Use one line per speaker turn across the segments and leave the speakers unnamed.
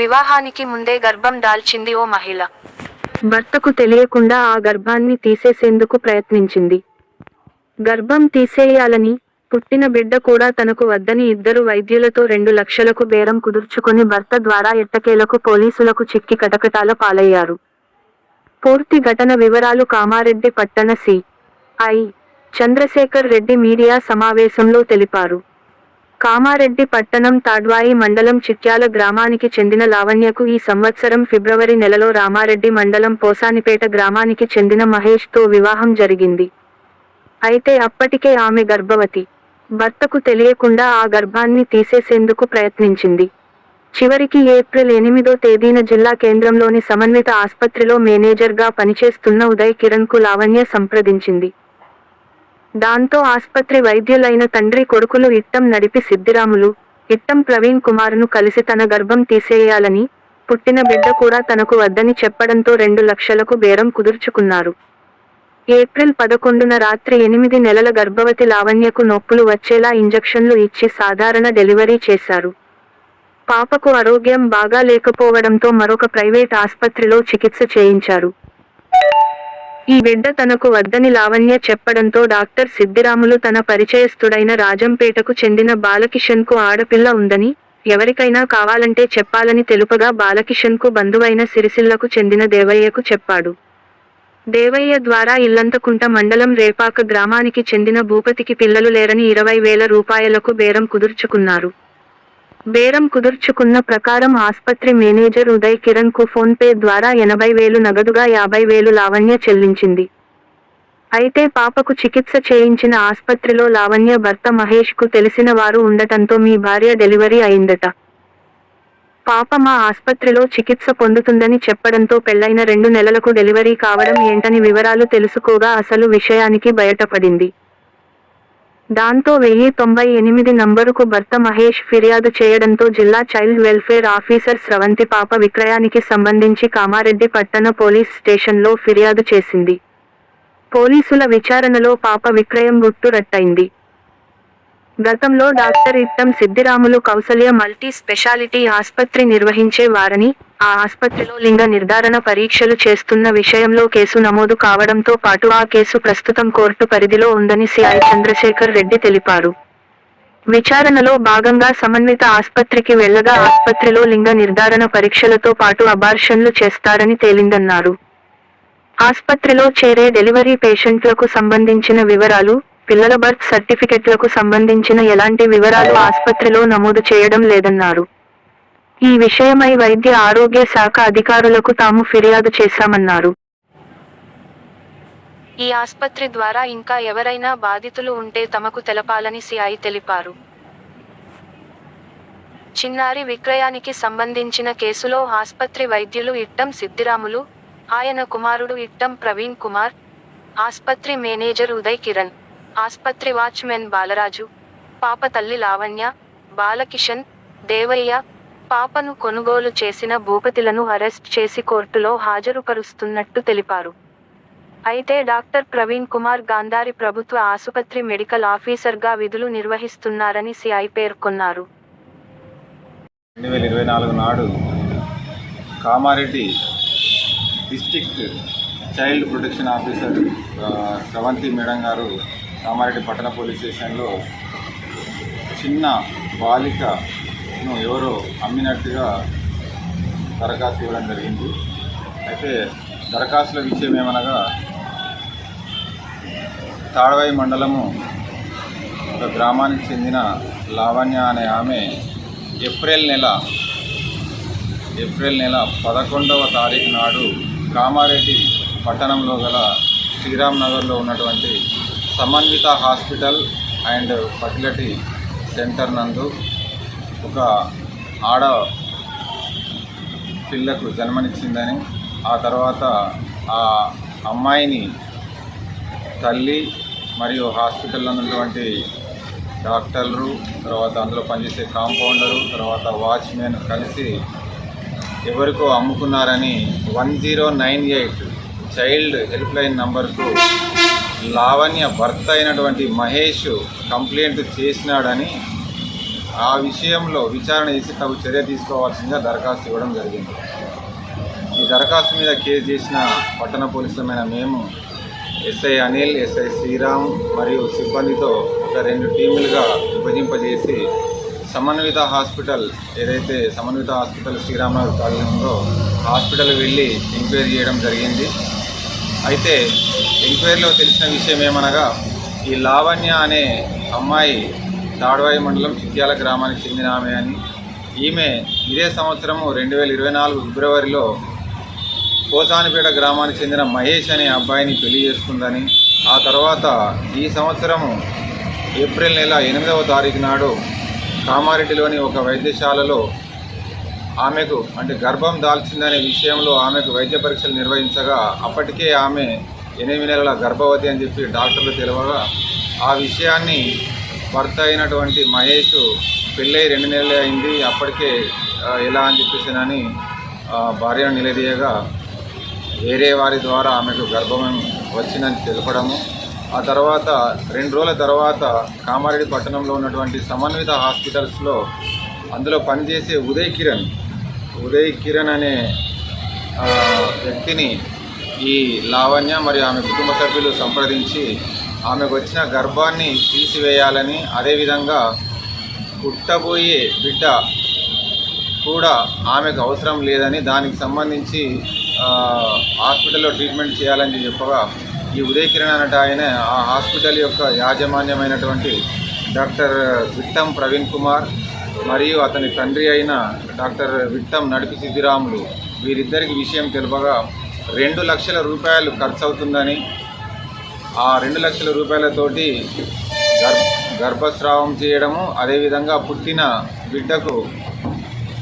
వివాహానికి ముందే గర్భం దాల్చింది ఓ మహిళ.
భర్తకు తెలియకుండా ఆ గర్భాన్ని తీసేసేందుకు ప్రయత్నించింది. గర్భం తీసేయాలని పుట్టిన బిడ్డ కూడా తనకు వద్దని ఇద్దరు వైద్యులతో రెండు లక్షలకు బేరం కుదుర్చుకొని భర్త ద్వారా ఎట్టకేలకు పోలీసులకు చిక్కి కటకటాల పాలయ్యారు. పూర్తి ఘటన వివరాలు కామారెడ్డి పట్టణ C. I. Chandrashekar Reddy media సమావేశంలో తెలిపారు. కామారెడ్డి పట్టణం తాడ్వాయి మండలం చిట్యాల గ్రామానికి చెందిన లావణ్యకు ఈ సంవత్సరం ఫిబ్రవరి నెలలో రామారెడ్డి మండలం పోసానిపేట గ్రామానికి చెందిన మహేష్తో వివాహం జరిగింది. అయితే అప్పటికే ఆమె గర్భవతి. భర్తకు తెలియకుండా ఆ గర్భాన్ని తీసేసేందుకు ప్రయత్నించింది. చివరికి ఏప్రిల్ ఎనిమిదో తేదీన జిల్లా కేంద్రంలోని సమన్విత ఆసుపత్రిలో మేనేజర్గా పనిచేస్తున్న ఉదయ్ కిరణ్కు లావణ్య సంప్రదించింది. దాంతో ఆస్పత్రి వైద్యులైన తండ్రి కొడుకులు ఇట్టం నడిపి సిద్దిరాములు ఇట్టం ప్రవీణ్ కుమార్ను కలిసి తన గర్భం తీసేయాలని పుట్టిన బిడ్డ కూడా తనకు వద్దని చెప్పడంతో రెండు లక్షలకు బేరం కుదుర్చుకున్నారు. ఏప్రిల్ పదకొండున రాత్రి ఎనిమిది నెలల గర్భవతి లావణ్యకు నొప్పులు వచ్చేలా ఇంజెక్షన్లు ఇచ్చి సాధారణ డెలివరీ చేశారు. పాపకు ఆరోగ్యం బాగా లేకపోవడంతో మరొక ప్రైవేట్ ఆసుపత్రిలో చికిత్స చేయించారు. ఈ బిడ్డ తనకు వద్దని లావణ్య చెప్పడంతో డాక్టర్ సిద్దిరాములు తన పరిచయస్తుడైన రాజంపేటకు చెందిన బాలకిషన్కు ఆడపిల్ల ఉందని ఎవరికైనా కావాలంటే చెప్పాలని తెలుపగా బాలకిషన్కు బంధువైన సిరిసిల్లకు చెందిన దేవయ్యకు చెప్పాడు. దేవయ్య ద్వారా ఇల్లంతకుంట మండలం రేపాక గ్రామానికి చెందిన భూపతికి పిల్లలు లేరని ఇరవై వేల రూపాయలకు బేరం కుదుర్చుకున్నారు. బేరం కుదుర్చుకున్న ప్రకారం ఆస్పత్రి మేనేజర్ ఉదయ్ కిరణ్కు ఫోన్ పే ద్వారా ఎనభై వేలు నగదుగా యాభై వేలు లావణ్య చెల్లించింది. అయితే పాపకు చికిత్స చేయించిన ఆస్పత్రిలో లావణ్య భర్త మహేష్కు తెలిసిన వారు ఉండటంతో మీ భార్య డెలివరీ అయిందట. పాప మా ఆస్పత్రిలో చికిత్స పొందుతుందని చెప్పడంతో పెళ్ళైన రెండు నెలలకు డెలివరీ కావడం ఏంటని వివరాలు తెలుసుకోగా అసలు విషయానికి బయటపడింది. దాంతో వెయ్యి తొంభై ఎనిమిది నంబరుకు భర్త మహేష్ ఫిర్యాదు చేయడంతో జిల్లా చైల్డ్ వెల్ఫేర్ ఆఫీసర్ స్రవంతి పాప విక్రయానికి సంబంధించి కామారెడ్డి పట్టణ పోలీస్ స్టేషన్లో ఫిర్యాదు చేసింది. పోలీసుల విచారణలో పాప విక్రయం గుట్టురట్టయింది గతంలో doctor Ittam Siddiramulu Kausalya multi speciality ఆసుపత్రి నిర్వహించే వారని ఆ ఆసుపత్రిలో లింగ నిర్ధారణ పరీక్షలు చేస్తున్న విషయంలో కేసు నమోదు కావడంతో పాటు ఆ కేసు ప్రస్తుతం కోర్టు పరిధిలో ఉందని సిఐ చంద్రశేఖర్ రెడ్డి తెలిపారు. విచారణలో భాగంగా సమన్విత ఆసుపత్రికి వెళ్ళగా ఆసుపత్రిలో లింగ నిర్ధారణ పరీక్షలతో పాటు అబార్షన్లు చేస్తారని తేలిందన్నారు. ఆసుపత్రిలో చేరే డెలివరీ పేషెంట్లకు సంబంధించిన వివరాలు పిల్లల బర్త్ సర్టిఫికెట్లకు సంబంధించిన ఎలాంటి వివరాలు ఆసుపత్రిలో నమోదు చేయడం లేదన్నారు. ఈ విషయమై వైద్య ఆరోగ్య శాఖ అధికారులకు తాము ఫిర్యాదు చేశామన్నారు.
ఈ ఆస్పత్రి ద్వారా ఇంకా ఎవరైనా బాధితులు ఉంటే తమకు తెలపాలని సిఐ తెలిపారు. చిన్నారి విక్రయానికి సంబంధించిన కేసులో ఆస్పత్రి వైద్యులు ఇట్టం సిద్దిరాములు ఆయన కుమారుడు ఇట్టం ప్రవీణ్ కుమార్ ఆస్పత్రి మేనేజర్ ఉదయ్ కిరణ్ ఆస్పత్రి వాచ్మెన్ బాలరాజు పాప తల్లి లావణ్య బాలకిషన్ దేవయ్య పాపను కొనుగోలు చేసిన భూపతిలను అరెస్ట్ చేసి కోర్టులో హాజరుపరుస్తున్నట్టు తెలిపారు. అయితే డాక్టర్ ప్రవీణ్ కుమార్ గాంధారి ప్రభుత్వ ఆసుపత్రి మెడికల్ ఆఫీసర్గా విధులు నిర్వహిస్తున్నారని సిఐ పేర్కొన్నారు.
రెండు వేల ఇరవై నాలుగు నాడు Kamareddy district child protection officer ah, Sravanthi madam గారు కామారెడ్డి పట్టణ పోలీస్ స్టేషన్లో చిన్న బాలిక ను ఎవరో అమ్మినట్టుగా దరఖాస్తు ఇవ్వడం జరిగింది. అయితే దరఖాస్తుల విషయం ఏమనగా తాడవాయి మండలము ఒక గ్రామానికి చెందిన లావణ్య అనే ఆమె ఏప్రిల్ నెల ఏప్రిల్ నెల పదకొండవ తారీఖు నాడు కామారెడ్డి పట్టణంలో గల శ్రీరామ్ నగర్లో ఉన్నటువంటి Samanvitha hospital and fertility centre నందు ఒక ఆడ పిల్లకు జన్మనిచ్చిందని ఆ తర్వాత ఆ అమ్మాయిని తల్లి మరియు హాస్పిటల్లో ఉన్నటువంటి డాక్టర్లు తర్వాత అందులో పనిచేసే కాంపౌండరు తర్వాత వాచ్మెన్ కలిసి ఎవరికో అమ్ముకున్నారని one zero nine eight child help line నంబర్కు లావణ్య భర్త అయినటువంటి మహేష్ కంప్లైంట్ చేసినాడని ఆ విషయంలో విచారణ చేసి తగు చర్య తీసుకోవాల్సిందిగా దరఖాస్తు ఇవ్వడం జరిగింది. ఈ దరఖాస్తు మీద కేసు చేసిన పట్టణ పోలీసులమైన మేము ఎస్ఐ అనిల్ ఎస్ఐ శ్రీరామ్ మరియు సిబ్బందితో ఒక రెండు టీములుగా విభజింపజేసి సమన్విత హాస్పిటల్ ఏదైతే సమన్విత హాస్పిటల్ శ్రీరామనగర్ కాలనీ ఉందో హాస్పిటల్ వెళ్ళి ఎంక్వైరీ చేయడం జరిగింది. అయితే ఎంక్వైరీలో తెలిసిన విషయం ఏమనగా ఈ లావణ్య అనే అమ్మాయి తాడ్వాయి మండలం చిత్యాల గ్రామానికి చెందిన ఆమె అని ఈమె ఇదే సంవత్సరము రెండు వేల ఇరవై నాలుగు ఫిబ్రవరిలో పోసానిపేట గ్రామానికి చెందిన మహేష్ అనే అబ్బాయిని పెళ్ళి చేసుకుందని ఆ తర్వాత ఈ సంవత్సరము ఏప్రిల్ నెల ఎనిమిదవ తారీఖు నాడు కామారెడ్డిలోని ఒక వైద్యశాలలో ఆమెకు అంటే గర్భం దాల్చిందనే విషయంలో ఆమెకు వైద్య పరీక్షలు నిర్వహించగా అప్పటికే ఆమె ఎనిమిది నెలల గర్భవతి అని చెప్పి డాక్టర్లు తెలియగా ఆ విషయాన్ని భర్త అయినటువంటి మహేష్ పెళ్ళై రెండు నెలలే అయింది అప్పటికే ఎలా అని చెప్పేసినని ఆ, భార్యను నిలదీయగా వేరే వారి ద్వారా ఆమెకు గర్భం వచ్చిందని తెలపడము. ఆ తర్వాత రెండు రోజుల తర్వాత కామారెడ్డి పట్టణంలో ఉన్నటువంటి సమన్విత హాస్పిటల్స్లో అందులో పనిచేసే ఉదయ్ కిరణ్ ఉదయ్ కిరణ్ అనే వ్యక్తిని ఈ లావణ్య మరియు ఆమె కుటుంబ సభ్యులు సంప్రదించి ఆమెకు వచ్చిన గర్భాన్ని తీసివేయాలని అదేవిధంగా పుట్టబోయే బిడ్డ కూడా ఆమెకు అవసరం లేదని దానికి సంబంధించి హాస్పిటల్లో ట్రీట్మెంట్ చేయాలని చెప్పగా ఈ ఉదయ్ కిరణ్ ఆయన ఆ హాస్పిటల్ యొక్క యాజమాన్యమైనటువంటి డాక్టర్ విట్టం ప్రవీణ్ కుమార్ మరియు అతని తండ్రి అయిన డాక్టర్ విట్టం నడిపి సిద్ధిరాములు వీరిద్దరికి విషయం తెలుపగా రెండు లక్షల రూపాయలు ఖర్చు అవుతుందని ఆ రెండు లక్షల రూపాయలతోటి గర్ గర్భస్రావం చేయడము అదేవిధంగా పుట్టిన బిడ్డకు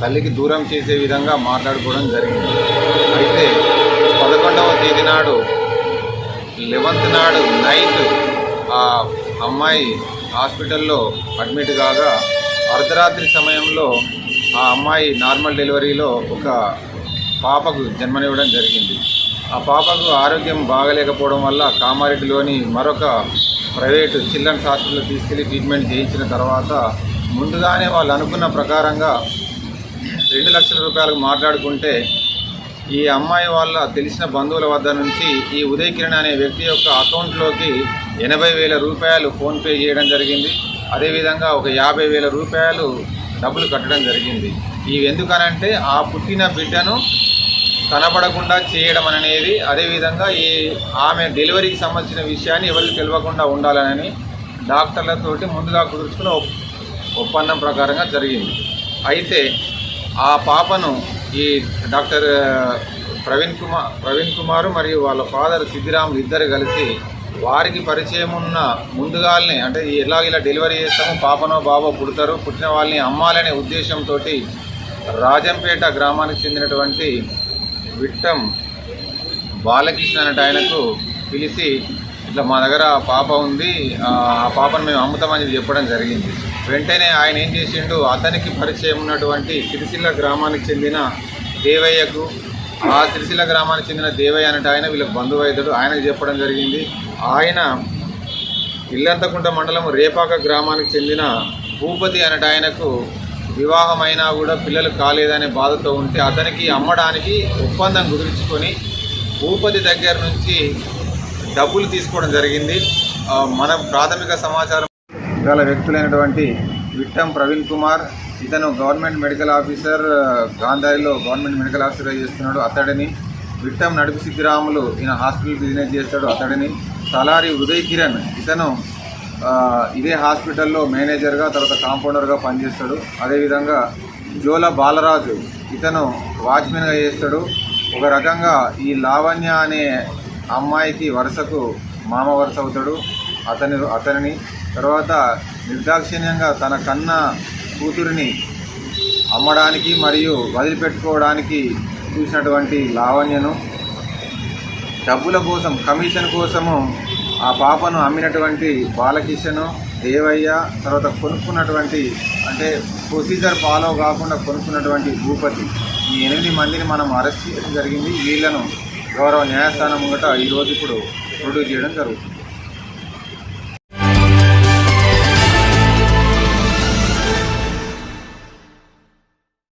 తల్లికి దూరం చేసే విధంగా మాట్లాడుకోవడం జరిగింది. అయితే పదకొండవ తేదీ నాడు లెవెంత్ నాడు నైట్ ఆ అమ్మాయి హాస్పిటల్లో అడ్మిట్ కాగా అర్ధరాత్రి సమయంలో ఆ అమ్మాయి నార్మల్ డెలివరీలో ఒక పాపకు జన్మనివ్వడం జరిగింది. ఆ పాపకు ఆరోగ్యం బాగలేకపోవడం వల్ల కామారెడ్డిలోని మరొక ప్రైవేటు చిల్డ్రన్స్ హాస్పిటల్ తీసుకెళ్ళి ట్రీట్మెంట్ చేయించిన తర్వాత ముందుగానే వాళ్ళు అనుకున్న ప్రకారంగా రెండు లక్షల రూపాయలకు మాట్లాడుకుంటే ఈ అమ్మాయి వాళ్ళ తెలిసిన బంధువుల వద్ద నుంచి ఈ ఉదయ్ కిరణ్ అనే వ్యక్తి యొక్క అకౌంట్లోకి ఎనభై వేల రూపాయలు ఫోన్పే చేయడం జరిగింది. అదేవిధంగా ఒక యాభై వేల రూపాయలు డబ్బులు కట్టడం జరిగింది. ఇవి ఎందుకనంటే ఆ పుట్టిన బిడ్డను కనపడకుండా చేయడం అనేది అదేవిధంగా ఈ ఆమె డెలివరీకి సంబంధించిన విషయాన్ని ఎవరికి తెలియకుండా ఉండాలని డాక్టర్లతోటి ముందుగా కుదుర్చుకున్న ఒప్పందం ప్రకారంగా జరిగింది. అయితే ఆ పాపను ఈ డాక్టర్ ప్రవీణ్ కుమార్ ప్రవీణ్ కుమార్ మరియు వాళ్ళ ఫాదర్ సిద్ధిరాములు ఇద్దరు కలిసి వారికి పరిచయం ఉన్న ముందుగాల్ని అంటే ఎలా ఇలా డెలివరీ చేస్తాము పాపనో బాబో పుడతారు పుట్టిన వాళ్ళని అమ్మాలనే ఉద్దేశంతో రాజంపేట గ్రామానికి చెందినటువంటి విట్టం బాలకృష్ణ అనే ఆయనకు పిలిచి ఇట్లా మా దగ్గర పాప ఉంది ఆ పాపను మేము అమ్ముతామని చెప్పి చెప్పడం జరిగింది. వెంటనే ఆయన ఏం చేసిండు అతనికి పరిచయం ఉన్నటువంటి సిరిసిల్ల గ్రామానికి చెందిన దేవయ్యకు ఆ సిరిసిల్ల గ్రామానికి చెందిన దేవయ్య అనే ఆయన వీళ్ళకి బంధువైద్యుడు ఆయనకు చెప్పడం జరిగింది. ఆయన ఇల్లంతకుంట మండలం రేపాక గ్రామానికి చెందిన భూపతి అనే ఆయనకు వివాహమైనా కూడా పిల్లలు కాలేదనే బాధతో ఉంటే అతనికి అమ్మడానికి ఒప్పందం కుదుర్చుకొని భూపతి దగ్గర నుంచి డబ్బులు తీసుకోవడం జరిగింది. మన ప్రాథమిక సమాచారం గల వ్యక్తులైనటువంటి విట్టం ప్రవీణ్ కుమార్ ఇతను గవర్నమెంట్ మెడికల్ ఆఫీసర్ గాంధారిలో గవర్నమెంట్ మెడికల్ ఆఫీసర్ చేస్తున్నాడు అతడిని. విట్టం నడుపు సిద్ధిరాములు ఈయన హాస్పిటల్ బిజినెస్ చేస్తాడు అతడిని. తలారి ఉదయ్ కిరణ్ ఇతను ఇదే హాస్పిటల్లో మేనేజర్గా తర్వాత కాంపౌండర్గా పనిచేస్తాడు. అదేవిధంగా జోల బాలరాజు ఇతను వాచ్మెన్గా చేస్తాడు. ఒక రకంగా ఈ లావణ్య అనే అమ్మాయికి వరుసకు మామ వరుస అవుతాడు. అతని అతనిని. తర్వాత నిర్దాక్షిణ్యంగా తన కన్న కూతురిని అమ్మడానికి మరియు వదిలిపెట్టుకోవడానికి చూసినటువంటి లావణ్యను. డబ్బుల కోసం కమిషన్ కోసము ఆ పాపను అమ్మినటువంటి బాలకిషన్ దేవయ్య తర్వాత కొనుక్కున్నటువంటి అంటే ప్రొసీజర్ ఫాలో కాకుండా కొనుక్కున్నటువంటి భూపతి. ఈ ఎనిమిది మందిని మనం అరెస్ట్ చేయడం జరిగింది. వీళ్ళను గౌరవ న్యాయస్థానం ముంగట ఈరోజు ఇప్పుడు ప్రొడ్యూస్ చేయడం జరుగుతుంది.